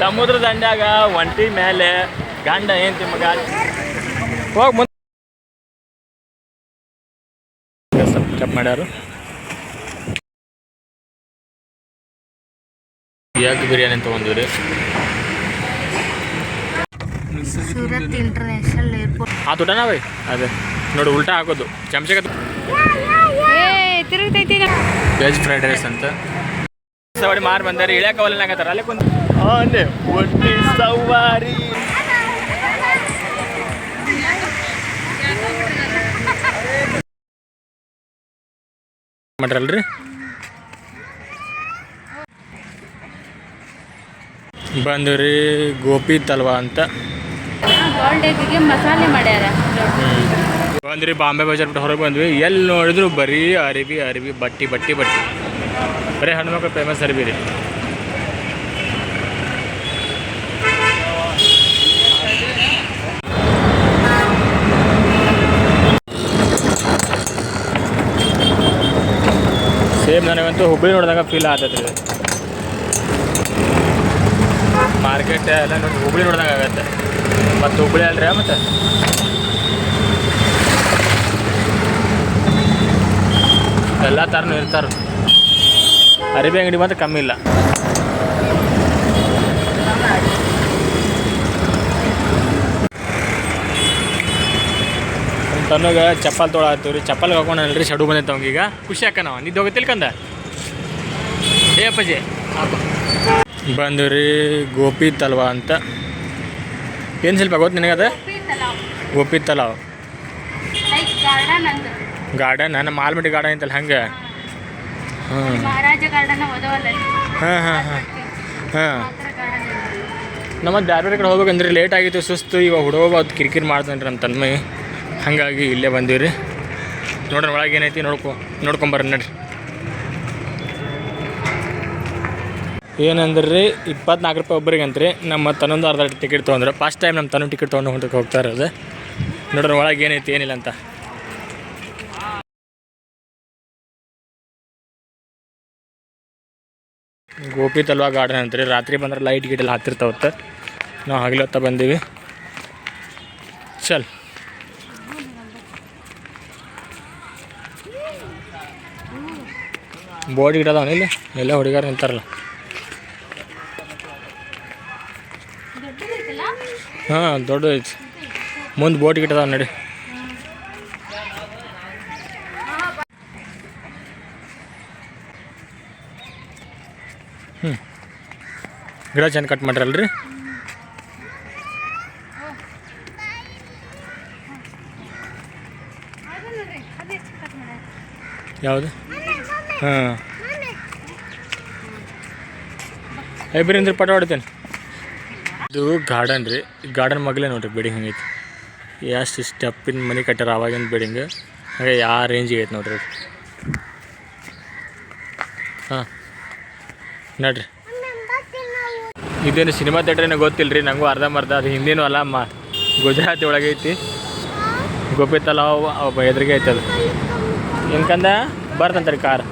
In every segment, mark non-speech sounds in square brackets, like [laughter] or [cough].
ಸಮುದ್ರ ದಂಡ್ಯಾಗ ಒಂಟಿ ಮೇಲೆ ಗಂಡ ಹೆಂಡತಿ ಮಗ. ಹೋಗಿ ಮುಂದೆ. ಚೆಕ್ ಮಾಡ್ಯಾರು. ಯಾಕೆ ಬಿರಿಯಾನಿ ತೊಗೊಂಡಿವಿ ರೀ ಸೂರತ್ ಇಂಟರ್ನ್ಯಾಷನಲ್ ಏರ್ಪೋರ್ಟ್ ಆ ತುಟನಾ ಬೈ? ಅದೇ. ನೋಡಿ ಉಲ್ಟಾ ಹಾಕೋದು. ಚಮಚಕ ವೆಜ್ ಫ್ರೈಡ್ ರೈಸ್ ಅಂತ. ಸವಾರಿ ಮಾರ್ ಬಂದಾರೆ ಇಳ್ಯಾಕವಲ್ಲ ಆಗತ್ತಾರ ಅಲ್ಲೇ ಕುಂತ ಆನೆ ಒಟ್ಟಿ ಸವಾರಿ ಮಾಡ್ರಲ್ರಿ? ಬಂದು ರೀ ಗೋಪಿ ತಲ್ವಾ ಅಂತ. ಮಸಾಲೆ ಮಾಡ್ಯಾರ. ಬಂದ್ರಿ ಬಾಂಬೆ ಬಜಾರ್ ಬಿಟ್ಟು ಹೊರಗೆ ಬಂದ್ವಿ. ಎಲ್ಲಿ ನೋಡಿದ್ರು ಬರೀ ಅರಿವಿ ಅರಿವಿ ಬಟ್ಟಿ ಬಟ್ಟಿ ಬಟ್ಟಿ. ಬರೀ ಹೆಣ್ಮಕ್ಳು ಫೇಮಸ್ ಅರಿವಿ ರೀ. ನನಗಂತೂ ಹುಬ್ಬಳ್ಳಿ ನೋಡಿದಾಗ ಫೀಲ್ ಆಗತ್ತೆ ರೀ. ಮಾರ್ಕೆಟ್ ಎಲ್ಲ ನೋಡಿ, ಹುಬ್ಬಳ್ಳಿ ನೋಡಿದಾಗ ಆಗತ್ತೆ. ಮತ್ತು ಹುಬ್ಬಳ್ಳಿ ಅಲ್ರಿ ಮತ್ತೆ? ಎಲ್ಲ ಥರನೂ ಇರ್ತಾರೆ. ಅರಿಬಿ ಅಂಗಡಿ ಮಾತ್ರ ಕಮ್ಮಿ ಇಲ್ಲ. ತನ್ನಗ ಚಪ್ಪಲ್ ತೊಳ ರೀ ಚಪ್ಪಲ್ ಹಾಕೊಂಡಲ್ರಿ ಶಡು ಬಂದೈತೆ ಈಗ ಖುಷಿ ಹಾಕ ನಾವು. ನಿದ್ದು ಹೋಗುತ್ತೆ ತಿಳ್ಕಂದ ಏ ಅಪ್ಪಾಜಿ ಬಂದು ರೀ ಗೋಪಿ ತಲ್ವಾ ಅಂತ. ಏನು ಸ್ವಲ್ಪ ಗೊತ್ತು ನಿನಗದ? ಗೋಪಿ ತಲಾವ್. ಗಾರ್ಡನ್ ನನ್ನ ನಮ್ಮ ಮಾಲ್ಮಟ್ಟಿ ಗಾರ್ಡನ್ ಐತಲ್ಲ ಹಂಗೆ? ಹಾಂ. ಹಾಂ. ಹಾಂ ಹಾಂ ಹಾಂ. ನಮ್ಮ ಬೇರೆ ಕಡೆ ಹೋಗ್ಬೇಕಂದ್ರೆ ಲೇಟ್ ಆಗಿತ್ತು ಸುಸ್ತು. ಇವಾಗ ಹುಡುಗ ಅದು ಕಿರಿಕಿರಿ ಮಾಡ್ತಾನೆ ರೀ ನಮ್ಮ ತನ್ಮೈ ಹಾಗಾಗಿ ಇಲ್ಲೇ ಬಂದೀವಿ ರೀ ನೋಡ್ರಿ ಒಳಗೆ ಏನೈತಿ ನೋಡ್ಕೊ ನೋಡ್ಕೊಂಬರ್ರಿ ನಡ್ರಿ. ಏನಂದ್ರೆ ರೀ ಇಪ್ಪತ್ನಾಲ್ಕು ರೂಪಾಯಿ ಒಬ್ಬರಿಗೆ ರೀ ನಮ್ಮ ತನ್ನೊಂದು ಅರ್ಧ ಟಿಕೆಟ್ ತೊಗೊಂಡ್ರೆ. ಫಸ್ಟ್ ಟೈಮ್ ನಮ್ಮ ತನ್ನ ಟಿಕೆಟ್ ತೊಗೊಂಡು ಹೊಂಟಕ್ಕೆ ಹೋಗ್ತಾ ಇರೋದು. ನೋಡ್ರಿ, ಒಳಗೆ ಏನೈತಿ, ಏನಿಲ್ಲ ಅಂತ. ಗೋಪಿ ತಲ್ವಾ ಗಾರ್ಡನ್ ಅಂತ ರೀ ರಾತ್ರಿ ಬಂದ್ರೆ ಲೈಟ್ ಗಿಟ್ ಎಲ್ಲ ಹತ್ತಿರ್ತಾವತ್ತೆ ನಾವು ಹಗಲು ಹೊತ್ತ ಬಂದೀವಿ. ಚಲ್. ಬೋರ್ಡ್ ಗಿಡ ಅದಾವ ಇಲ್ಲಿ? ಎಲ್ಲ ಹುಡುಗಾರ ನಿಂತಾರಲ್ಲ. ಹಾಂ ದೊಡ್ಡದೈತಿ ಮುಂದೆ ಬೋಟ್ ಗಿಟ್ಟದ ನಡಿ. ಹ್ಞೂ ಗಿಡ ಚೆಂದ ಕಟ್ ಮಾಡ್ರಲ್ರಿ? ಯಾವುದು? ಹಾಂ. ಐಬ್ರಿಂದ್ರೆ ಪಟ ಹೊಡಿತೇನೆ ಇದು ಗಾರ್ಡನ್ ರೀ. ಗಾರ್ಡನ್ ಮಗಲೇ ನೋಡ್ರಿ ಬಿಲ್ಡಿಂಗ್ ಹಂಗೈತಿ. ಎಷ್ಟು ಸ್ಟೆಪ್ಪಿನ ಮನೆ ಕಟ್ಟಾರ ಅವಾಗಿನ ಬಿಲ್ಡಿಂಗ್ ಹಾಗೆ ಯಾವ ರೇಂಜಿಗೆ ಐತೆ ನೋಡ್ರಿ ಹಾಂ. ನೋಡ್ರಿ. ಇದೇನು ಸಿನಿಮಾ ಥಿಯೇಟ್ರ್ ಏನೋ ಗೊತ್ತಿಲ್ಲ ರೀ ನನಗೂ ಅರ್ಧಂಬರ್ಧ ಅದು. ಹಿಂದಿನೂ ಅಲ್ಲ ಮ, ಗುಜರಾತಿ ಒಳಗೆ ಐತಿ. ಗೋಪಿ ತಲಾವ್ ಎದುರಿಗೆ ಐತೆ ಅದು ಏನಕಂದ ಬರ್ತಂತಾರೆ ಕಾರ್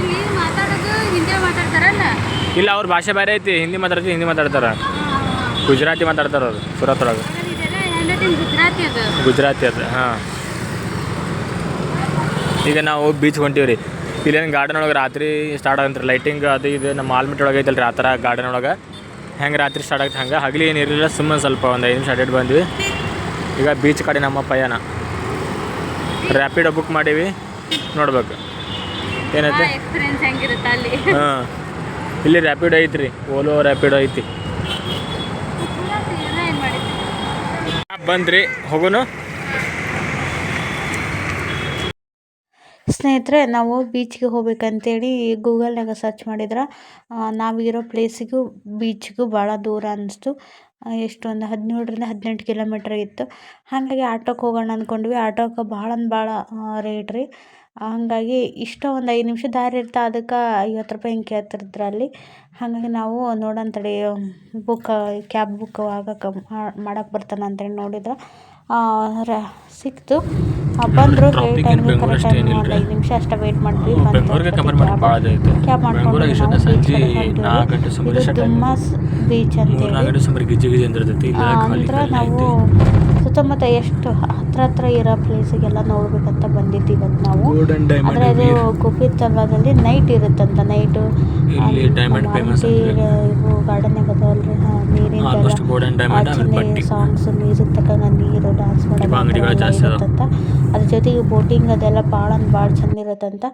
ಇಲ್ಲಿ ಮಾತಾಡೋದು ಹಿಂದೆ ಮಾತಾಡ್ತಾರಲ್ಲ? ಇಲ್ಲ ಅವ್ರ ಭಾಷೆ ಬೇರೆ ಐತಿ. ಹಿಂದಿ ಮಾತಾಡ್ತೀವಿ ಹಿಂದಿ ಮಾತಾಡ್ತಾರ. ಗುಜರಾತಿ ಮಾತಾಡ್ತಾರ ಅವ್ರು ಸುರತ್ ಒಳಗೆ ಗುಜರಾತಿ ಅದ. ಗುಜರಾತಿ ಅದು ಹಾಂ. ಈಗ ನಾವು ಬೀಚ್ ಹೊಂಟೀವಿ ರೀ ಇಲ್ಲೇನು ಗಾರ್ಡನ್ ಒಳಗೆ ರಾತ್ರಿ ಸ್ಟಾರ್ಟ್ ಆಗಂತ್ರಿ. ಲೈಟಿಂಗ್ ಅದು ಇದು ನಮ್ಮ ಆಲ್ಮಿಟ್ ಒಳಗೆ ಐತಲ್ರಿ ರೀ ಆ ಥರ ಗಾರ್ಡನ್ ಒಳಗೆ. ಹೆಂಗೆ ರಾತ್ರಿ ಸ್ಟಾರ್ಟ್ ಆಗುತ್ತೆ ಹಂಗೆ? ಹಗಲಿ ಏನಿರಲಿಲ್ಲ ಸುಮ್ಮನೆ ಸ್ವಲ್ಪ ಒಂದು ಐದು ನಿಮಿಷ ಅಡ್ಡಾಡಿ ಬಂದ್ವಿ. ಈಗ ಬೀಚ್ ಕಡೆ ನಮ್ಮ ಪಯಣ. ರ್ಯಾಪಿಡೋ ಬುಕ್ ಮಾಡೀವಿ. ನೋಡ್ಬೇಕು. ಏನೈತೆ? ಹಾಂ. ಇಲ್ಲಿ ರ್ಯಾಪಿಡ್ ಐತ್ರಿ ಓಲೋ ರ್ಯಾಪಿಡ್ ಐತಿ. ಬಂದ್ರಿ, ಹೋಗೋನು. ಸ್ನೇಹಿತರೆ, ನಾವು ಬೀಚ್ಗೆ ಹೋಗ್ಬೇಕಂತೇಳಿ ಗೂಗಲ್ನಾಗ ಸರ್ಚ್ ಮಾಡಿದ್ರೆ ನಾವಿರೋ ಪ್ಲೇಸಿಗೂ ಬೀಚ್ಗೂ ಭಾಳ ದೂರ ಅನ್ನಿಸ್ತು ಎಷ್ಟೊಂದು ಹದಿನೇಳರಿಂದ ಹದಿನೆಂಟು ಕಿಲೋಮೀಟ್ರ್ ಇತ್ತು. ಹಾಗಾಗಿ ಆಟೋಕ್ಕೆ ಹೋಗೋಣ ಅಂದ್ಕೊಂಡ್ವಿ ಆಟೋಕ್ಕೆ ಭಾಳ ಭಾಳ ರೇಟ್ ರೀ. ಹಾಗಾಗಿ ಇಷ್ಟೋ ಒಂದು ಐದು ನಿಮಿಷ ದಾರಿ ಇರ್ತಾ ಅದಕ್ಕೆ ಐವತ್ತು ರೂಪಾಯಿ ಹಿಂಗೆ ಕೇಳ್ತಿರ್ತಾರೆ ಅಲ್ಲಿ. ಹಾಗಾಗಿ ನಾವು ನೋಡೋಣ ತಡಿ ಬುಕ್ ಕ್ಯಾಬ್ ಬುಕ್ ಆಗಕ್ಕೆ ಮಾಡಕ್ಕೆ ಬರ್ತಾನೆ ಅಂತೇಳಿ ನೋಡಿದ್ರೆ. ಸಿಕ್ತು. ಬಂದರು ಕರೆಕ್ಟ್ ಟೈಮ್ ಒಂದು. ಐದು ನಿಮಿಷ ಅಷ್ಟೇ ವೆಯ್ಟ್ ಮಾಡಿದ್ವಿ ಮಾಡಿ ಭಾಳ ಕ್ಯಾಬ್ ಮಾಡ್ಕೊಂಡು ದುಮ್ಮಸ್ ಬೀಚ್ ಅಂತ ಅಂತೇಳಿ ಅಂದ್ರೆ ನಾವು ಸುತ್ತಮುತ್ತ ಎಷ್ಟು ಹತ್ರ ಹತ್ರ ಇರೋ ಪ್ಲೇಸಿಗೆಲ್ಲ ನೋಡ್ಬೇಕಂತ ಬಂದಿದ್ದೀವಿ ಇವತ್ತು ನಾವು. ಅಂದ್ರೆ ಆದರೆ ಅದು ಗೋಪಿತಲ್ವಾದಲ್ಲಿ ನೈಟ್ ಇರುತ್ತಂತ ನೈಟು. ಇವು ಗಾರ್ಡನ್ ಅದಾವಲ್ರಿ ಹಾಂ ನೀರಿನ ಸಾಂಗ್ಸ್ ಮ್ಯೂಸಿಕ್ ತಕ್ಕಂಗ ನೀರು ಡ್ಯಾನ್ಸ್ ಇವು ಅಂಗಡಿಗಳು ಮಾಡೋದು ಜಾಸ್ತಿ ಅದಾವ. ಇರುತ್ತಂತ. ಅದ್ರ ಜೊತೆಗೆ ಬೋಟಿಂಗ್ ಅದೆಲ್ಲ ಭಾಳ ಅಂದ್ರೆ ಭಾಳ ಚಂದ ಇರುತ್ತಂತ.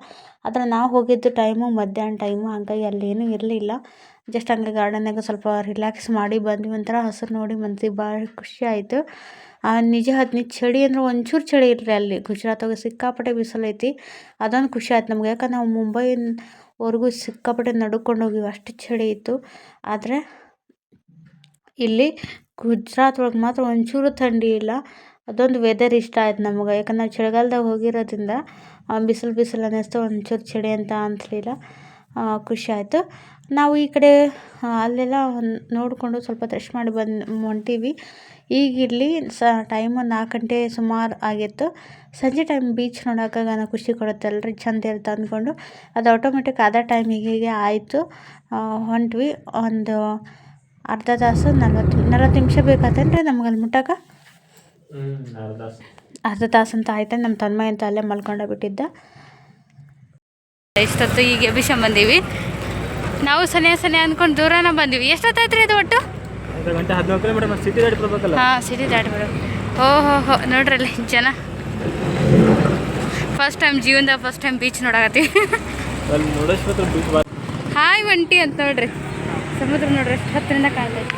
ಆದರೆ ನಾವು ಹೋಗಿದ್ದು ಟೈಮು ಮಧ್ಯಾಹ್ನ ಟೈಮು ಹಂಗಾಗಿ ಅಲ್ಲೇನೂ ಇರಲಿಲ್ಲ. ಜಸ್ಟ್ ಹಂಗೆ ಗಾರ್ಡನ್ನಾಗ ಸ್ವಲ್ಪ ರಿಲ್ಯಾಕ್ಸ್ ಮಾಡಿ ಬಂದ್ವಿ. ಒಂಥರ ಹಸಿರು ನೋಡಿ ಮನ್ಸಿಗೆ ಭಾಳ ಖುಷಿ ಆಯಿತು. ನಿಜ ಹತ್ನಿ ಚಳಿ ಅಂದ್ರೆ ಒಂಚೂರು ಚಳಿ ಇರಲಿ ಅಲ್ಲಿ. ಗುಜರಾತಾಗ ಸಿಕ್ಕಾಪಟ್ಟೆ ಬಿಸಿಲೈತಿ ಅದೊಂದು ಖುಷಿ ಆಯ್ತು ನಮ್ಗೆ. ಯಾಕಂದ್ರೆ ನಾವು ಮುಂಬೈವರೆಗೂ ಸಿಕ್ಕಾಪಟ್ಟೆ ನಡ್ಕೊಂಡು ಹೋಗಿವಿ. ಅಷ್ಟು ಚಳಿ ಇತ್ತು. ಆದರೆ ಇಲ್ಲಿ ಗುಜರಾತ್ ಒಳಗೆ ಮಾತ್ರ ಒಂಚೂರು ಥಂಡಿ ಇಲ್ಲ. ಅದೊಂದು ವೆದರ್ ಇಷ್ಟ ಆಯ್ತು ನಮ್ಗೆ. ಯಾಕಂದ್ರೆ ನಾವು ಚಳಿಗಾಲದಾಗ ಹೋಗಿರೋದ್ರಿಂದ ಬಿಸಿಲು ಬಿಸಿಲು ಅನ್ನಿಸ್ತು. ಒಂಚೂರು ಚಳಿ ಅಂತ ಅನಿಸ್ಲಿಲ್ಲ. ಖುಷಿ ಆಯಿತು. ನಾವು ಈ ಕಡೆ ಆ, ಅಲ್ಲೆಲ್ಲ ನೋಡಿಕೊಂಡು ಸ್ವಲ್ಪ ರೆಸ್ಟ್ ಮಾಡಿ ಬಂದು ಹೊಂಟೀವಿ. ಈಗ ಇಲ್ಲಿ ಸ ಟೈಮು ನಾಲ್ಕು ಗಂಟೆ ಸುಮಾರು ಆಗಿತ್ತು. ಸಂಜೆ ಟೈಮ್ ಬೀಚ್ ನೋಡೋಕ್ಕಾಗ ಖುಷಿ ಕೊಡುತ್ತಲ್ರಿ ಚಂದ ಇರುತ್ತೆ ಅಂದ್ಕೊಂಡು. ಅದು ಆಟೋಮೆಟಿಕ್ ಅದೇ ಟೈಮಿಗೆ ಆಯಿತು. ಹೊಂಟ್ವಿ. ಒಂದು ಅರ್ಧ ತಾಸು, ನಲ್ವತ್ತು ನಲ್ವತ್ತು ನಿಮಿಷ ಬೇಕಾತೇನ್ರಿ ನಮ್ಗೆ ಅಲ್ಲಿ ಮುಟ್ಟಕ್ಕೆ ಅರ್ಧ ತಾಸು ಅಂತ ಆಯ್ತು ನಮ್ಮ ತನ್ಮಯ ಅಂತ ಅಲ್ಲೇ ಮಲ್ಕೊಂಡ ಬಿಟ್ಟಿದ್ದ. ಎಷ್ಟೊತ್ತು ಈಗ ಎಬ್ಬಿಸ್ಕೊಂಡ್ ಬಂದೀವಿ. ನಾವು ಸನೆ ಸನೆ ಅಂದ್ಕೊಂಡು ದೂರನ ಬಂದೀವಿ. ಎಷ್ಟೊತ್ತಾಯ್ತು ರೀ ಅದು ಒಟ್ಟು? ಗಂಟೆ ಹದಿನಾಲ್ಕು ಕಿಲೋಮೀಟರ್ ಮತ್ತೆ ಸಿಟಿ ದಾಟಿ ಬರ್ಬೇಕಲ್ಲ ಹಾಂ ಸಿಟಿ ದಾಟ್ಬಿಡು ಓ ಹೋ ಹೋ ನೋಡ್ರಲ್ಲಿ ಜನ. ಫಸ್ಟ್ ಟೈಮ್ ಜೀವನದಾಗ ಫಸ್ಟ್ ಟೈಮ್ ಬೀಚ್ ನೋಡಕತ್ತೀವಿ ಹಾಯ್ ಒಂಟಿ ಅಂತ ನೋಡ್ರಿ. ಸಮುದ್ರ ನೋಡ್ರಿ ಎಷ್ಟು ಹತ್ತಿರದಿಂದ ಕಾಣ್ತೈತಿ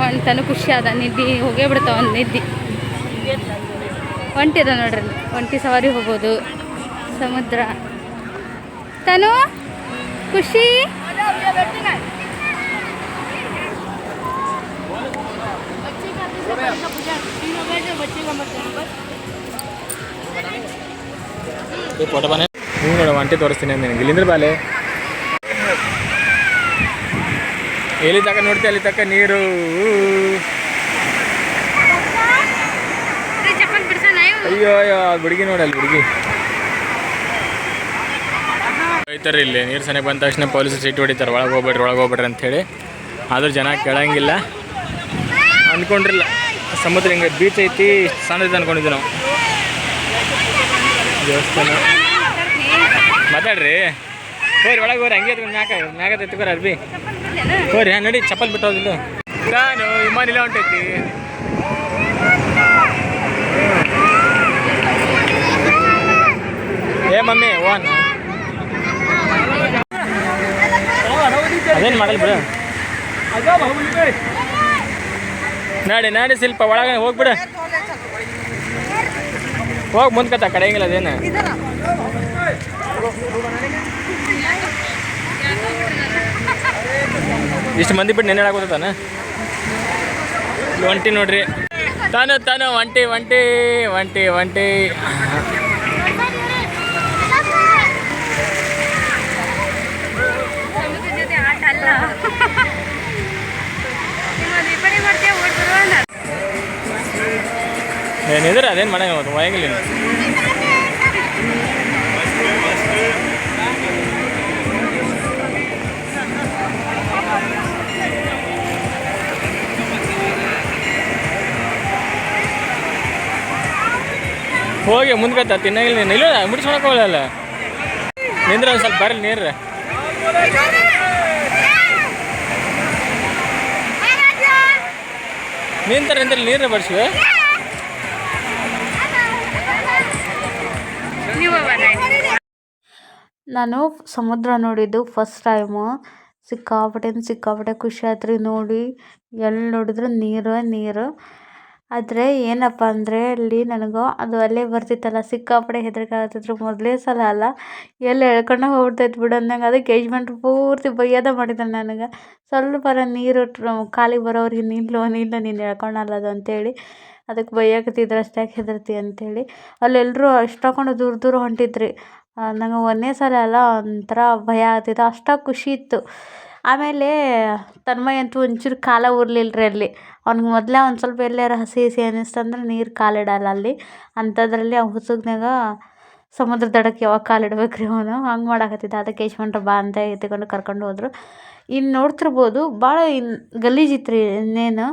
ಹೊಂಟನು ಖುಷಿ ಅದ ನಿದ್ದಿ ಹೋಗೇ ಬಿಡ್ತಾವ ಒಂದು ನಿದ್ದೆ. ಒಂಟಿ ಅದ ನೋಡ್ರಿ. ಒಂಟಿ ಸವಾರಿ ಹೋಗ್ಬೋದು ಸಮುದ್ರ. ತನು? ಖುಷಿ? ಫೋಟೋ ಬನ್ನಿ. ಹ್ಞೂ ನೋಡು ಒಂಟಿ ತೋರಿಸ್ತೀನಿ ನಿನಗೆ ಇಲ್ಲಿಂದ್ರೆ ಬಾಲೆ ಎಲ್ಲಿ ತಕ್ಕ ನೋಡ್ತೀವಿ ಅಲ್ಲಿ ತಕ್ಕ ನೀರು. ಅಯ್ಯೋ ಅಯ್ಯೋ ಹುಡುಗಿ ನೋಡಿ ಅಲ್ಲಿ ಹುಡುಗಿ. ಬೈತಾರೆ ಇಲ್ಲಿ ನೀರು ಸನಿಗೆ ಬಂದ ತಕ್ಷಣ ಪೊಲೀಸ್ ಸೀಟ್ ಹೊಡಿತಾರೆ, ಒಳಗೆ ಹೋಗ್ಬೇಡ್ರಿ ಒಳಗೆ ಹೋಗ್ಬೇಡ್ರಿ ಅಂಥೇಳಿ. ಆದರೂ ಜನ ಕೇಳಂಗಿಲ್ಲ. ಅಂದ್ಕೊಂಡಿರಲಿಲ್ಲ ಸಮುದ್ರ ಹಿಂಗೆ ಬೀಚ್ ಐತಿ ಇಷ್ಟು ಸಣ್ಣದು ಅಂದ್ಕೊಂಡಿದ್ವಿ ನಾವು. ದೇವಸ್ಥಾನ. ಮಾತಾಡ್ರಿ. ಹೋರಿ ಒಳಗೆ ಹೋರಿ ಹಂಗೆ ಮ್ಯಾಕ, ಮ್ಯಾಗ ಎತ್ಕೋರಿ ಅರ್ಬಿ. ಹೋರಿ ಹಾಂ, ನಡಿ, ಚಪ್ಪಲ್ ಬಿಟ್ಟು ನಾನು ವಿಮಾನ ಇಲ್ಲ ಹೊಂಟೈತಿ. ಏ ಮಮ್ಮಿ, ಓನ್. ಅದೇನು ಮಾಡಲ್ಲ ಬಿಡು. ನಾಡಿ ನಾಡಿ ಸ್ವಲ್ಪ ಒಳಗೆ ಹೋಗ್ಬಿಡು. ಹೋಗಿ ಮುಂದ್ಕತ್ತ ಕಡೆಯಂಗಿಲ್ಲ ಅದೇನು. ಇಷ್ಟು ಮಂದಿ ಬಿಟ್ಟು ನೆನೆ ಆಗೋತಾನ ಒಂಟಿ ನೋಡ್ರಿ. ತಾನು ತಾನು, ಒಂಟಿ ಒಂಟಿ ಒಂಟಿ ಒಂಟಿ. ಏನಿದ್ರೆ ಅದೇನು ಮಾಡಂಗಿಲ್ಲ ಒಯ್ಯಂಗಿಲ್ಲ. ಹೋಗಿ ಮುಂದ್ಕತ್ತ ತಿನ್ನಂಗಿಲ್ಲ ನೀನು. ಇಲ್ಲ ಮುಡಿಸ್ಕೊಳಕ್ ಹೋಗಲ್ಲ ನಿಂದ್ರೆ ಒಂದು ಸ್ವಲ್ಪ ಬರಲಿ ನೀರು ನಿಂತಾರೆ ನಿಂತಾರೆ ನೀರು ಬಡ್ಸಿವೆ ನಾನು ಸಮುದ್ರ ನೋಡಿದ್ದು ಫಸ್ಟ್ ಟೈಮು ಸಿಕ್ಕಾಪಟ್ಟೆ ಸಿಕ್ಕಾಪಟ್ಟೆ ಖುಷಿ ಆಯ್ತು ರೀ ನೋಡಿ. ಎಲ್ಲಿ ನೋಡಿದ್ರು ನೀರು ನೀರು. ಆದರೆ ಏನಪ್ಪ ಅಂದರೆ ಅಲ್ಲಿ ನನಗೂ ಅದು ಅಲ್ಲೇ ಬರ್ತಿತ್ತಲ್ಲ ಸಿಕ್ಕಾಪಡೆ ಹೆದರಿಕೆ ಆಗ್ತಿದ್ರು ಮೊದಲೇ ಸಲ ಅಲ್ಲ ಎಲ್ಲಿ ಎಳ್ಕೊಂಡು ಹೋಗ್ಬಿಡ್ತೈತೆ ಬಿಡು ಅಂದಂಗೆ ಅದಕ್ಕೆ ಗೇಜ್ಮೆಂಟ್ ಪೂರ್ತಿ ಬೈಯೋದ ಮಾಡಿದ್ದಾನೆ ನನಗೆ. ಸ್ವಲ್ಪ ನೀರು, ಕಾಲಿಗೆ ಬರೋವ್ರಿಗೆ ನಿಲ್ಲು ನಿಲ್ಲು, ನೀನು ಎಳ್ಕೊಳಲ್ಲ ಅದು ಅಂತೇಳಿ. ಅದಕ್ಕೆ ಬೈಯಕತ್ತಿದ್ರು ಅಷ್ಟ್ಯಾಕೆ ಹೆದರ್ತಿ ಅಂತೇಳಿ. ಅಲ್ಲೆಲ್ಲರೂ ಅಷ್ಟಕ್ಕೊಂಡು ದೂರ ದೂರ ಹೊಂಟಿದ್ರಿ. ನಂಗೆ ಒಂದನೇ ಸಲ ಅಲ್ಲ, ಒಂಥರ ಭಯ ಆಗ್ತಿತ್ತು. ಅಷ್ಟು ಖುಷಿ ಇತ್ತು. ಆಮೇಲೆ ತನ್ಮಯ್ ಅಂತೂ ಒಂಚೂರು ಕಾಲ ಉರ್ಲಿಲ್ಲ ರೀ ಅಲ್ಲಿ. ಅವ್ನಿಗೆ ಮೊದಲೇ ಒಂದು ಸ್ವಲ್ಪ ಎಲ್ಲಾರ ಹಸಿ ಹಸಿ ಅನ್ನಿಸ್ತಂದ್ರೆ ನೀರು ಕಾಲಿಡಲ್ಲ ಅಲ್ಲಿ. ಅಂಥದ್ರಲ್ಲಿ ಆ ಹುಸುಗ್ನಾಗ ಸಮುದ್ರ ದಡಕ್ಕೆ ಯಾವಾಗ ಕಾಲಿಡ್ಬೇಕು ರೀ ಅವನು. ಹಂಗೆ ಮಾಡಾಕತ್ತಿದ್ದ. ಅದಕ್ಕೆ ಯಶವಂತ ಬಾ ಅಂತ ಎತ್ತಿಕೊಂಡು ಕರ್ಕೊಂಡು ಹೋದರು. ಇನ್ನು ನೋಡ್ತಿರ್ಬೋದು ಭಾಳ ಇನ್ನು ಗಲೀಜಿತ್ತು ರೀ ಇನ್ನೇನು.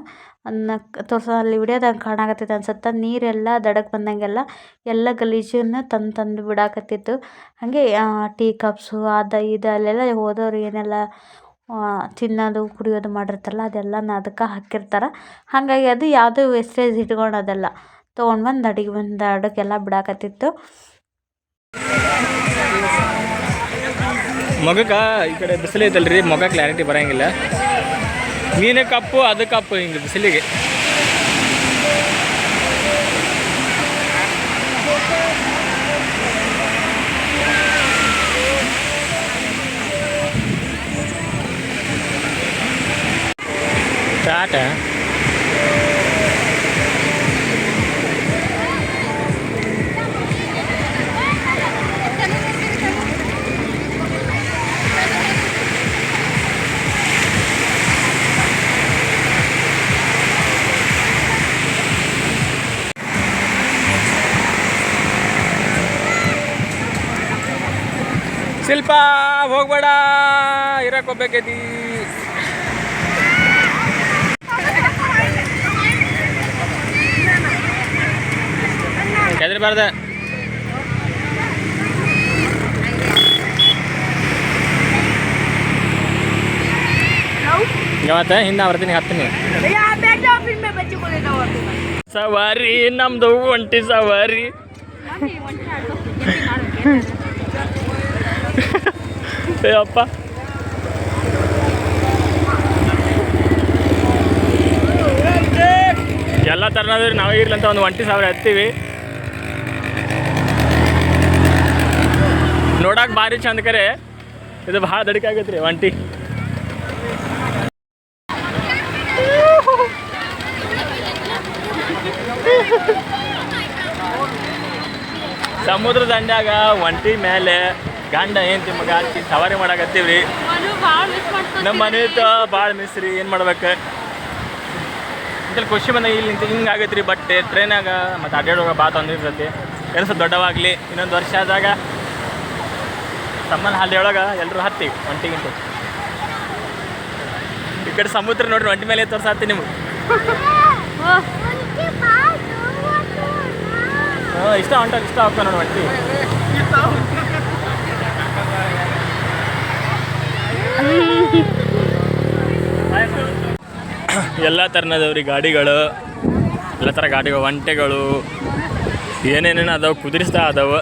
ಅದನ್ನ ತೋರ್ಸೋ ಅಲ್ಲಿ ವಿಡಿಯೋದಾಗ ಕಾಣಾಕತ್ತೈತೆ ಅನ್ಸುತ್ತೆ. ನೀರೆಲ್ಲ ದಡಕ್ಕೆ ಬಂದಂಗೆಲ್ಲ ಎಲ್ಲ ಗಲೀಜನ್ನ ತಂದು ತಂದು ಬಿಡಾಕತ್ತಿತ್ತು. ಹಾಗೆ ಟೀ ಕಪ್ಸು, ಅದು ಇದು ಅಲ್ಲೆಲ್ಲ ಹೋದವ್ರು ಏನೆಲ್ಲ ತಿನ್ನೋದು, ಕುಡಿಯೋದು ಮಾಡಿರ್ತಾರಲ್ಲ ಅದೆಲ್ಲ ಅದಕ್ಕೆ ಹಾಕಿರ್ತಾರೆ. ಹಾಗಾಗಿ ಅದು ಯಾವುದೂ ವೇಸ್ಟೇಜ್ ಇಟ್ಕೊಳೋದಲ್ಲ ತೊಗೊಂಡು ಬಂದು ಅಡುಗೆ ಬಂದು ದಡಕ್ಕೆಲ್ಲ ಬಿಡಾಕತ್ತಿತ್ತು. ಮೊಗಕ್ಕೆ ಈ ಕಡೆ ಬಿಸಿಲೈತಲ್ರಿ ಮೊಗ ಕ್ಲಾರಿಟಿ ಬರೋಂಗಿಲ್ಲ. ನೀನು ಕಪ್ಪು ಅದು ಕಪ್ಪು ಹಿಂಗೆ ಬಿಸಿಲಿಗೆ ಟಾಟಾ. ಶಿಲ್ಪ ಹೋಗ್ಬೇಡ ಇರಕ್ ಹೋಗ್ಬೇಕೈತಿ ಹೆದರ್ಬಾರ್ದ ಯಾವತ್ತ? ಹಿಂದೆ ಬರ್ತೀನಿ ಹತ್ತೀನಿ. ಸವಾರಿ ನಮ್ದು ಒಂಟಿ ಸವಾರಿ. ಅಪ್ಪ. ಎಲ್ಲ ತರನಾದ್ರೆ ನಾವು ಇರ್ಲಂತ ಒಂದು ಒಂಟಿ ಸಾವಿರ ಹತ್ತೀವಿ ನೋಡಕ್ಕೆ ಭಾರಿ ಚಂದ ಕರೆ. ಇದು ಭಾಳ ದಡಿಕೆ ಆಗೈತೆ ರೀ ಒಂಟಿ. ಸಮುದ್ರ ದಂಡ್ಯಾಗ ಒಂಟಿ ಮೇಲೆ ಗಂಡ ಹೆಂಡತಿ ಮಗ ಹಾಕಿ ಸವಾರಿ ಮಾಡಾಕತ್ತೀವ್ರಿ ನಮ್ಮ ಮನೆ ಭಾಳ ಮಿಸ್ ರೀ ಏನು ಮಾಡ್ಬೇಕು? ಇಂತಲ್ಲಿ ಖುಷಿ ಬಂದಾಗ ಇಲ್ಲಿ ನಿಂತು ಹಿಂಗೆ ಆಗೈತೆ ರೀ ಬಟ್ ಟ್ರೈನಾಗ ಮತ್ತು ಅಡ್ಡಾಡುವಾಗ ಭಾಳ ತೊಂದ್ರೆ ಇರ್ತೈತಿ. ಕೆಲಸ ದೊಡ್ಡವಾಗಲಿ ಇನ್ನೊಂದು ವರ್ಷ ಆದಾಗ ತಮ್ಮನ ಹಾಲಿ ಒಳಗೆ ಎಲ್ಲರೂ ಹತ್ತಿ ಒಂಟಿಗಿಂತ ಈ ಕಡೆ ಸಮುದ್ರ ನೋಡ್ರಿ ಒಂಟಿ ಮೇಲೆ ತೋರ್ಸಾತ್ತಿ ನಿಮ್ಗೆ. ಹಾಂ ಇಷ್ಟ ಹೊಂಟ ಇಷ್ಟ ಆಗ್ತಾವ ನೋಡಿ ಒಂಟಿ. [coughs] ಎಲ್ಲ ಥರನದವ್ರಿ ಗಾಡಿಗಳು, ಎಲ್ಲ ಥರ ಗಾಡಿಗಳು, ಒಂಟೆಗಳು, ಏನೇನೇನು ಅದಾವೆ, ಕುದುರಿಸ್ತಾ ಅದಾವೆ.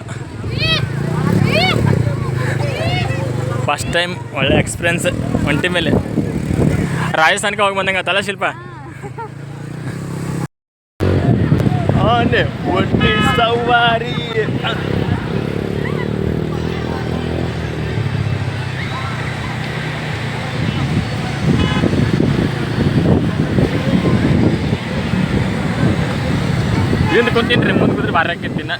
ಫಸ್ಟ್ ಟೈಮ್ ಒಳ್ಳೆ ಎಕ್ಸ್ಪೀರಿಯನ್ಸ್ ಒಂಟಿ ಮೇಲೆ. ರಾಜಸ್ಥಾನಕ್ಕೆ ಹೋಗಿ ಬಂದಂಗೆ ಆತಲ್ಲ ಶಿಲ್ಪ? ಆನೆ ಒಂಟಿ ಸವಾರಿ. ಹಿಂದೆ ಕುಂತೀನಿ ಮುಂದೆ ಕುದ್ರೆ ಭಾರಿ ಹಾಕಿರ್ತೀನ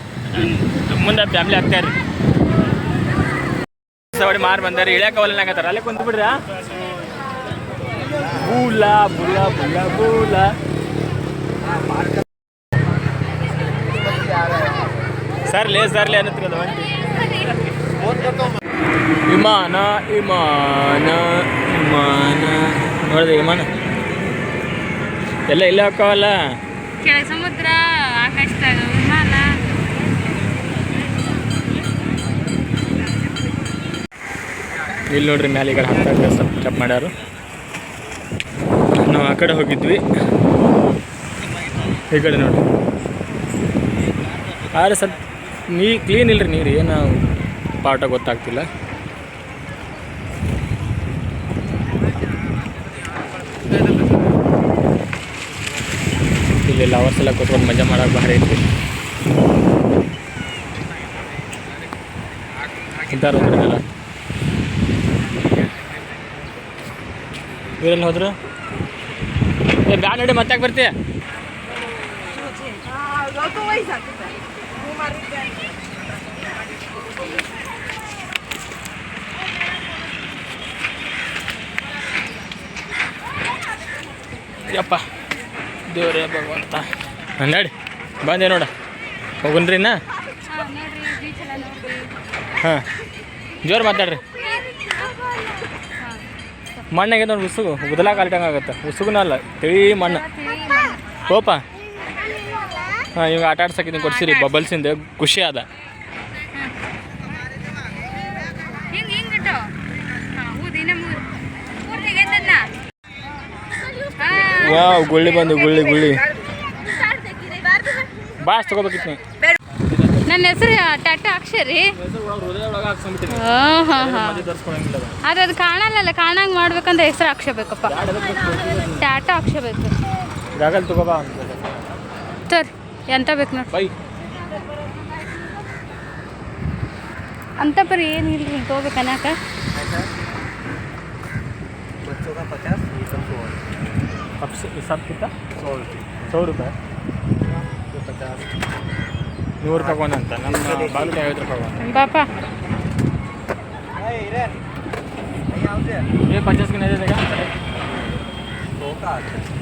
ಮುಂದೆ ಫ್ಯಾಮ್ಲಿ ಆಗ್ತಾರ್ರಿ ಸವಾರಿ ಮಾರಿ ಬಂದಾರಿ ಇಳ್ಯಾಕವಲ್ಲ ಆಗತ್ತಾರ? ಅಲ್ಲೇ ಕುಂತು ಬಿಡ್ರಿ ಬೂಲ, ಬುಲ ಸರ್ ಲೇ ಸರ್ಲೆ ವಿಮಾನ ವಿಮಾನ ವಿಮಾನ. ನೋಡಿದೆ ವಿಮಾನ. ಎಲ್ಲ ಇಲ್ಲ ಹಾಕವಲ್ಲ? ಸಮುದ್ರ. ಇಲ್ಲಿ ನೋಡ್ರಿ ಮ್ಯಾಲೆ ಈಗ ಹತ್ತಾಗ ಸ್ವಲ್ಪ ಚಪ್ ಮಾಡ್ಯಾರು ನಾವು ಆ ಕಡೆ ಹೋಗಿದ್ವಿ. ಈ ಕಡೆ ನೋಡ್ರಿ. ಆದರೆ ಸ್ವಲ್ಪ ನೀ ಕ್ಲೀನ್ ಇಲ್ಲರಿ ನೀರು, ಏನು ಪಾಠ ಗೊತ್ತಾಗ್ತಿಲ್ಲ. ಇಲ್ಲಿ ಲವರ್ಸ್ ಎಲ್ಲ ಕೂತ್ಕೊಂಡು ಮಜಾ ಮಾಡೋಕೆ ಭಾರಿ ಐತಿ ಇದ್ದಾರೆ ಒಬ್ಬರನ್ನೆಲ್ಲ ಇವರೆಲ್ಲ ಹೋದ್ರು ಏ ಬ್ಯಾಡ ನೋಡಿ ಮತ್ತೆ ಯಾಕೆ ಬರ್ತೀಯ ಯಪ್ಪ ದೇವ್ರೇ ಭಗವಂತ. ನೋಡಿ ಬಂದೆ ನೋಡ. ಹೋಗುನ್ರಿ ಇನ್ನ? ಹಾಂ. ಜೋರು ಮಾತಾಡ್ರಿ. ಮಣ್ಣಾಗೆ ನೋಡಿ ಉಸುಗು ಉದಲಾ ಕಾಲಿಟಂಗೆ ಆಗುತ್ತೆ ಉಸುಗುನ ಅಲ್ಲ ತಿಳಿ ಮಣ್ಣು. ಹೋಪ ಹಾಂ ಇವಾಗ ಆಟ ಆಡ್ಸಕ್ಕೆ ಕೊಡ್ಸಿರಿ ಬಬಲ್ಸಿಂದ ಖುಷಿ ಅದ ಹಿಂಗೆ ಹಿಂಗೆ ಇಟ್ಟು ಹಾಂ ಊದಿ ನಮ್ಮ ಪೂರ್ತಿ ಗೆದ್ದನ್ನ ವಾವ್ ಗುಳ್ಳಿ ಬಂದು ಗುಳ್ಳಿ ಗುಳ್ಳಿ. ಬಾಸ್ ತಗೋಬೇಕಿತ್ತು ನನ್ನ ಹೆಸರು ಟಾಟಾ ಅಕ್ಷರಿ. ಹಾಂ ಅದು ಕಾಣಲ್ಲ ಕಾಣಲ್ಲಲ್ಲ ಕಾಣಂಗೆ ಮಾಡ್ಬೇಕಂದ್ರೆ ಹೆಸರು ಹಾಕ್ಸಬೇಕಪ್ಪ ಟಾಟಾ ಹಾಕ್ಸಬೇಕು ಸರ್ ಎಂತ ಬೇಕು ನೋಡಿ. ಅಂತ ಅಂತ ಬರೀ ಏನಿಲ್ಲ ರೀ ತೊಗೋಬೇಕು ಅನ್ನಕ अब से सब कितना सौ रुपये सौ रुपये ये पचास ನೂರು ರೂಪಾಯಿ ಒಂದಂತ ನಮ್ಮ ಬಾಗಿಲು ಐವತ್ತು ರೂಪಾಯಿ ಒಂದು ಬಾಪ ये पचास की नहीं देगा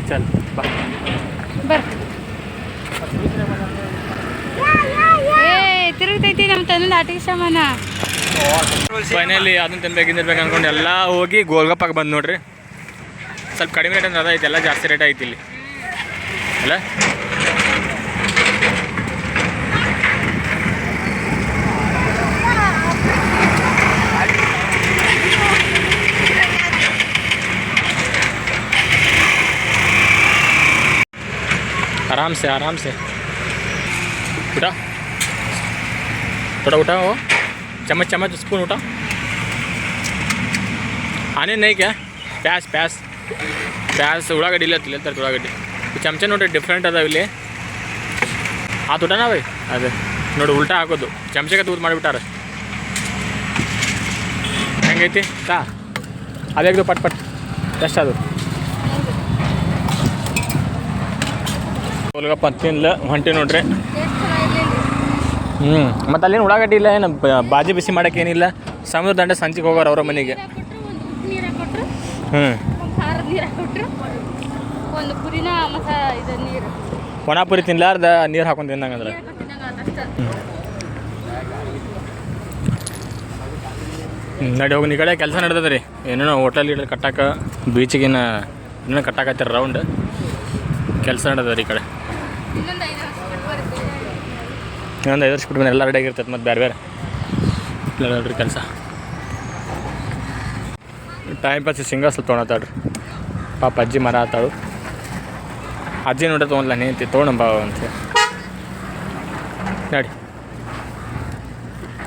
चल बा ಬರ್ರಿ ಏ ತಿರುಗ್ತೈತಿ ನಮ್ಮ ತಂದ ಆಟಿಕೆ ಸಾಮಾನ ಫೈನಲಿ ಅದನ್ನ ತಿನ್ಬೇಕು ತಿನ್ಬೇಕು ಅನ್ಕೊಂಡು ಎಲ್ಲ ಹೋಗಿ ಗೋಲ್ಗಪ್ಪಾಗ ಬಂದು ನೋಡ್ರಿ ಸ್ವಲ್ಪ ಕಡಿಮೆ ರೇಟ್ ಅಂದ್ರೆ ಅದೈತಿ ಎಲ್ಲ ಜಾಸ್ತಿ ರೇಟ್ ಐತಿ ಇಲ್ಲಿ ಅಲ್ಲ आराम से आराम से उठा थोड़ा उठाओ चम्मच चम्मच स्पून उठा आने नहीं क्या प्याज प्याज ಪ್ಯಾಸ್ ಉಳ್ಳಾಗಡ್ಡಿ ಇಲ್ಲ ತಿಲ್ಲತ್ತಾರೆ ಉಳ್ಳಾಗಡ್ಡಿ. ಚಮಚ ನೋಡ್ರಿ ಡಿಫ್ರೆಂಟ್ ಅದಾವ ಇಲ್ಲಿ. ಆ ತುಟನ ಬೈ ಅದೇ. ನೋಡಿ ಉಲ್ಟಾ ಹಾಕೋದು. ಚಮಚಕ್ಕೆ ತೂತು ಮಾಡಿಬಿಟ್ಟಾರೆ. ಹೆಂಗೈತಿ? ತಾ ಅದೇಗ್ದು ಪಟ್ ಪಟ್. ಎಷ್ಟು ಅದು? ಹೋಲ್ಗಪ್ಪ ತಿನ್ಲ. ಹೊಂಟಿ ನೋಡ್ರಿ. ಹ್ಞೂ ಮತ್ತು ಅಲ್ಲೇನು ಉಳ್ಳಾಗಡ್ಡಿ ಇಲ್ಲ ಏನು ಬಾಜಿ ಬಿಸಿ ಮಾಡೋಕ್ಕೇನಿಲ್ಲ ಏನಿಲ್ಲ. ಸಮುದ್ರ ದಂಡೆ ಸಂಚಿಗೆ ಹೋಗೋರು ಅವರ ಮನೆಗೆ. ಹ್ಞೂ ಒಂದು ನೀರು ಒಂದು ಪುರಿನ ಇದು ನೀರು. ಒಣಪುರಿ ತಿನ್ಲಾರ್ದ ನೀರು ಹಾಕೊಂಡು ತಿಂದಂಗಂದ್ರೆ? ನಡಿ ಹೋಗಿ ಈ ಕಡೆ ಕೆಲಸ ನಡ್ದದ್ರಿ ರೀ. ಏನೇನೋ ಹೋಟೆಲ್ ಗಿಟಲ್ ಕಟ್ಟಾಕ ಬೀಚಿಗಿನ ಏನೇನೋ ಕಟ್ಟಾಕತ್ತಾರ ರೌಂಡ್ ಕೆಲಸ ನಡ್ದದ್ರಿ ರೀ ಈ ಕಡೆ. ಇನ್ನೊಂದು ಐದು ವರ್ಷ ಬಿಟ್ಟು ಎಲ್ಲ ರೆಡಿ ಆಗಿರ್ತೈತೆ ಮತ್ತು ಬೇರೆ ಬೇರೆ ಇಲ್ಲ ನೋಡ್ರಿ ಕೆಲಸ. ಟೈಮ್ ಪಾಸ್ ಸಿಂಗ ಸ್ವಲ್ಪ ತೊಗೊಳತ್ತಾಳ್ರಿ ಪಾಪ ಅಜ್ಜಿ ಮರ ಆತಾಳು. ಅಜ್ಜಿ ನೋಡ್ರಿ ತೊಗೊಂಡ್ಲ ನಿಂತಿ ತೊಗೊಂಡಂಬ ಅಂತ. ನೋಡಿ.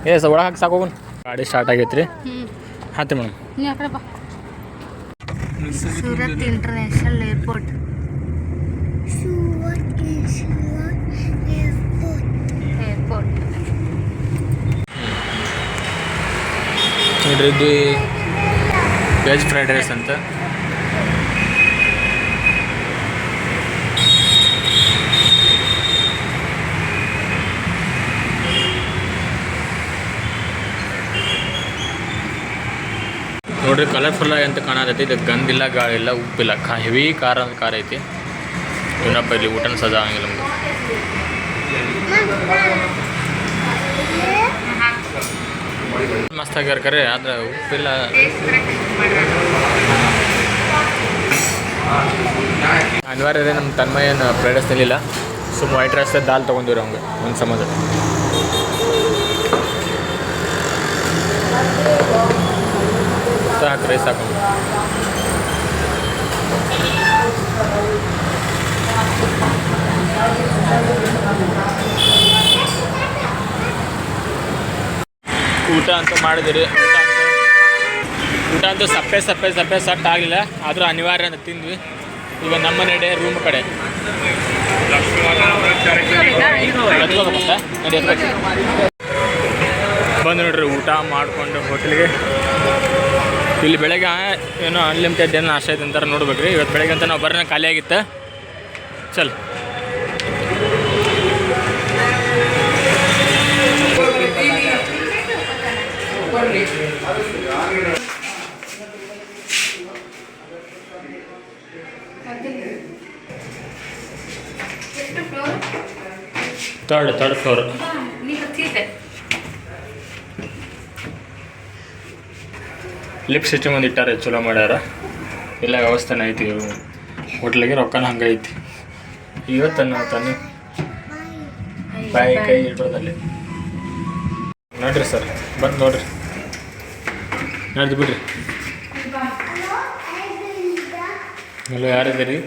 ಏ ಸ ಒಳಗೆ ಹಾಕಿ ಸಾಕು ಗಾಡಿ ಸ್ಟಾರ್ಟ್ ಆಗೈತೆ ರೀ ಹಾತಿ madam Surat international airport airport ನೋಡ್ರಿ ಇದು ವೆಜ್ ಫ್ರೈಡ್ ರೈಸ್ ಅಂತ. ನೋಡ್ರಿ ಕಲರ್ಫುಲ್ ಆಗಿ ಅಂತ ಕಾಣತೈತಿ ಇದು ಗಂದಿಲ್ಲ ಗಾಳಿ ಇಲ್ಲ ಉಪ್ಪಿಲ್ಲ. ಖಾ ಹೆವಿ ಖಾರ ಅಂತ ಖಾರ ಐತಿ. ಏನಪ್ಪ ಇಲ್ಲಿ ಊಟನ ಸಜಾ ಆಗಂಗಿಲ್ಲ ನಮ್ಗೆ ಮಸ್ತ್ ಆಗ್ಯಾರ ಕರೆ, ಆದ್ರೆ ಉಪ್ಪಿಲ್ಲ. ಅನಿವಾರ್ಯ ನಮ್ಮ ಏನು ರೈಸ್ ಸುಮ್ ಸುಮ್ಮ ವೈಟ್ ರೈಸ್ ದಾಲ್ ತೊಗೊಂಡಿವ್ರಿ ಹಂಗೆ ಒಂದು ಸಂಬಂಧ ಸಾಕು ರೈಸ್ ಹಾಕೊಂಡು ಊಟ ಅಂತ ಮಾಡಿದಿರಿ ಊಟ ಅಂತೂ ಸಪ್ಪೆ ಸಪ್ಪೆ ಸಪ್ಪೆ, ಸಟ್ ಆಗಲಿಲ್ಲ. ಆದರೂ ಅನಿವಾರ್ಯ ಅಂತ ತಿಂದ್ವಿ. ಈಗ ನಮ್ಮ ನಡೆ ರೂಮ್ ಕಡೆ ಬಂದು ನೋಡ್ರಿ, ಊಟ ಮಾಡಿಕೊಂಡು ಹೋಟೆಲ್ಗೆ. ಇಲ್ಲಿ ಬೆಳಗ್ಗೆ ಏನೋ ಅನ್ಲಿಮಿಟೆಡ್ ಏನೋ ನಾಷ್ಟ ಐತೆ ಅಂತಾರೆ ನೋಡ್ಬೇಕ್ರಿ. ಇವತ್ತು ಬೆಳಗ್ಗೆ ಅಂತ ನಾವು ಬರೋಣ ಖಾಲಿ ಆಗಿತ್ತು. ಚಲ್. Third third floor lift system ಒಂದು ಇಟ್ಟಾರೆ ಚಲೋ ಮಾಡ್ಯಾರ. ಎಲ್ಲ ವ್ಯವಸ್ಥೆನ ಐತಿ. ಹೋಟ್ಲಿಗೆ ರೊಕ್ಕನ ಹಂಗೈತಿ ನಾವು ತಾನೇ ಬಾಯಿ ಕೈ ಇಡ್ಬೋದಲ್ಲಿ ನೋಡ್ರಿ ಸರ್ ಬಂದು ನೋಡ್ರಿ. ನಡೆದು ಬಿಡ್ರಿ. ಹಲೋ ಯಾರಿದ್ದೀರಿ?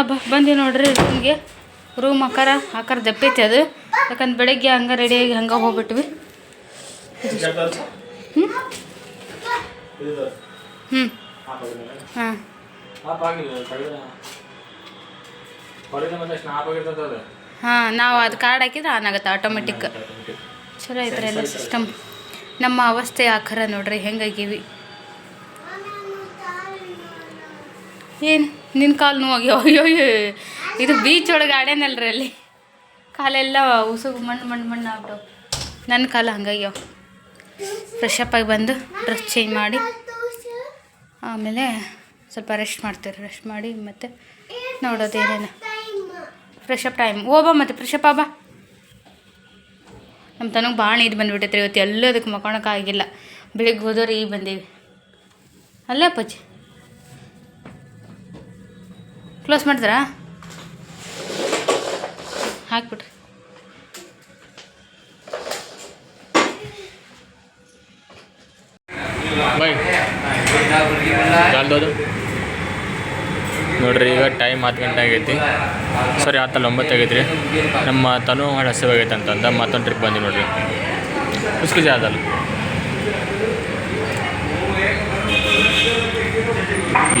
ಹಬ್ಬ ಬಂದಿ ನೋಡ್ರಿ ರೂಮ್ಗೆ ರೂಮ್ ಆಕಾರ ಆಕಾರ ದಪ್ಪೈತಿ ಅದು. ಯಾಕಂದ್ರೆ ಬೆಳಗ್ಗೆ ಹಂಗೆ ರೆಡಿಯಾಗಿ ಹಂಗೆ ಹೋಗ್ಬಿಟ್ವಿ. ಹ್ಞೂ ಹ್ಞೂ ಹಾಂ. ನಾವು ಅದು ಕಾರ್ಡ್ ಹಾಕಿದ್ರೆ ಆನ್ ಆಗುತ್ತೆ ಆಟೋಮೆಟಿಕ್ ಚಲೋ ಐತ್ರಿ ಎಲ್ಲ ಸಿಸ್ಟಮ್ ನಮ್ಮ ಅವಸ್ಥೆ ಆಕಾರ ನೋಡ್ರಿ ಹೆಂಗಾಗೀವಿ ಏನು ನಿನ್ನ ಕಾಲು ನೋವಾಗ್ಯಾವ ಅಯ್ಯೋ ಅಯ್ಯೋ ಇದು ಬೀಚ್ ಒಳಗೆ ಆಡೇನಲ್ರಿ ಅಲ್ಲಿ. ಕಾಲೆಲ್ಲ ಉಸುಗು ಮಣ್ಣು ಮಣ್ಣು ಮಣ್ಣು ಆಗ್ಬಿಟ್ಟು ನನ್ನ ಕಾಲು ಹಂಗಾಗ್ಯಾವ ಫ್ರೆಶ್ ಅಪ್ ಆಗಿ ಬಂದು ಡ್ರೆಸ್ ಚೇಂಜ್ ಮಾಡಿ, ಆಮೇಲೆ ಸ್ವಲ್ಪ ರೆಸ್ಟ್ ಮಾಡ್ತೀವಿ ರೆಸ್ಟ್ ಮಾಡಿ ಮತ್ತು ನೋಡೋದು ಏನೇನು. ಫ್ರೆಶ್ ಅಪ್ ಟೈಮ್ ಓ, ಬಾ ಮತ್ತೆ ಫ್ರೆಶ್ ಅಪ್ ಬಾ. ನಮ್ಮ ತನಗೆ ಭಾಳ ಇದು ಬಂದುಬಿಟ್ಟೈತೆ ಇವತ್ತು. ಎಲ್ಲದಕ್ಕೆ ಮಕ್ಕೊಳಕ್ಕಾಗಿಲ್ಲ ಬೆಳಿಗ್ಗೆ ಹೋದವ್ರು ಈಗ ಬಂದೀವಿ. ಅಲ್ಲೇ ಅಪ್ಪಾಜಿ? ಕ್ಲೋಸ್ ಮಾಡಿದ್ರಾ ಹಾಕ್ಬಿಟ್ರಿ. ನೋಡ್ರಿ, ಈಗ ಟೈಮ್ ಹತ್ತು ಗಂಟೆ ಆಗೈತಿ. ಸರಿ ಆತಲ್ಲ ಒಂಬತ್ತು ಆಗೈತ್ರಿ. ನಮ್ಮ ತನು ಹಸಿವಾಗೈತೆ ಅಂತಂದ ಮತ್ತೊಂದು ಟ್ರಿಪ್ ಬಂದಿ ನೋಡ್ರಿ. ಖುಷಿ ಆದಲ್ಲ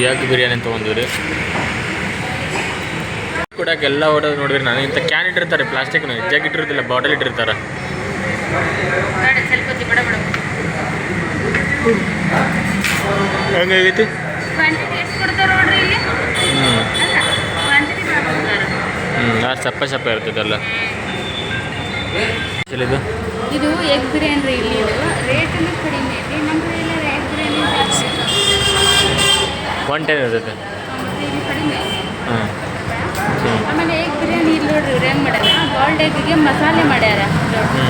ಯಾಕೆ ಬಿರಿಯಾನಿ ತೊಗೊಂಡಿವ್ರಿ ಕೊಡಕ್ಕೆ ಎಲ್ಲ ಓಡೋದು ನೋಡಿದ್ರೆ ನಾನು ಇಂಥ ಕ್ಯಾನ್ ಇಟ್ಟಿರ್ತಾರೆ ಪ್ಲಾಸ್ಟಿಕ್ನ ಜಗ್ ಇಟ್ಟಿರ್ತಿಲ್ಲ ಬಾಟಲ್ ಇಟ್ಟಿರ್ತಾರೆ. ಹೆಂಗಾಗೈತಿ ಹ್ಞೂ ಅಷ್ಟು ಸಪ್ಪ ಸಪ್ಪ ಇರ್ತದಲ್ಲ. ಇದು? ಇದು ಎಗ್ ಬಿರಿಯಾನಿ ರೀ ಇಲ್ಲಿ ರೇಟನ್ನು ಕಡಿಮೆ ಐತಿ ನಮ್ಮ ಕಡೆ ಎಗ್ ಬಿರಿಯಾನಿ ಒನ್ ಟೈಮ್ ಇರ್ತೈತೆ. ಹಾಂ ಆಮೇಲೆ ಎಗ್ ಬಿರಿಯಾನಿ ಇಲ್ಲಿ ನೋಡ್ರಿ ಇವ್ರು ಏನು ಮಾಡ್ಯಾರ? ಬಾಲ್ಡ್ ಎಗ್ಗೆ ಮಸಾಲೆ ಮಾಡ್ಯಾರ. ನೋಡ್ರಿ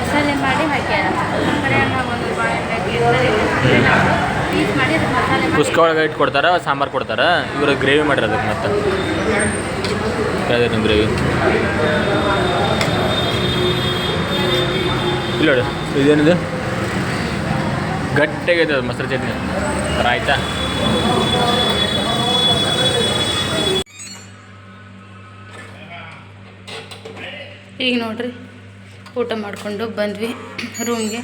ಮಸಾಲೆ ಮಾಡಿ ಹಾಕ್ಯಾರ. ಒಂದು ಪೀಸ್ ಮಾಡಿ ಮಸಾಲೆ ಕುಸ್ಕ ಒಳಗೆ ಇಟ್ಟು ಕೊಡ್ತಾರ ಸಾಂಬಾರು ಕೊಡ್ತಾರ? ಇವರು ಗ್ರೇವಿ ಮಾಡ್ಯಾರ ಅದಕ್ಕೆ ಮತ್ತೆ? ಗ್ರೇವಿ ಇಲ್ಲ ನೋಡು. ಇದೇನಿದೆ? ಗಟ್ಟಿಯಾಗೈತೆ ಅದು ಮೊಸರು ಚಟ್ನಿ. ಆಯ್ತಾ? ಈಗ ನೋಡ್ರಿ ಊಟ ಮಾಡಿಕೊಂಡು ಬಂದ್ವಿ ರೂಮ್ಗೆ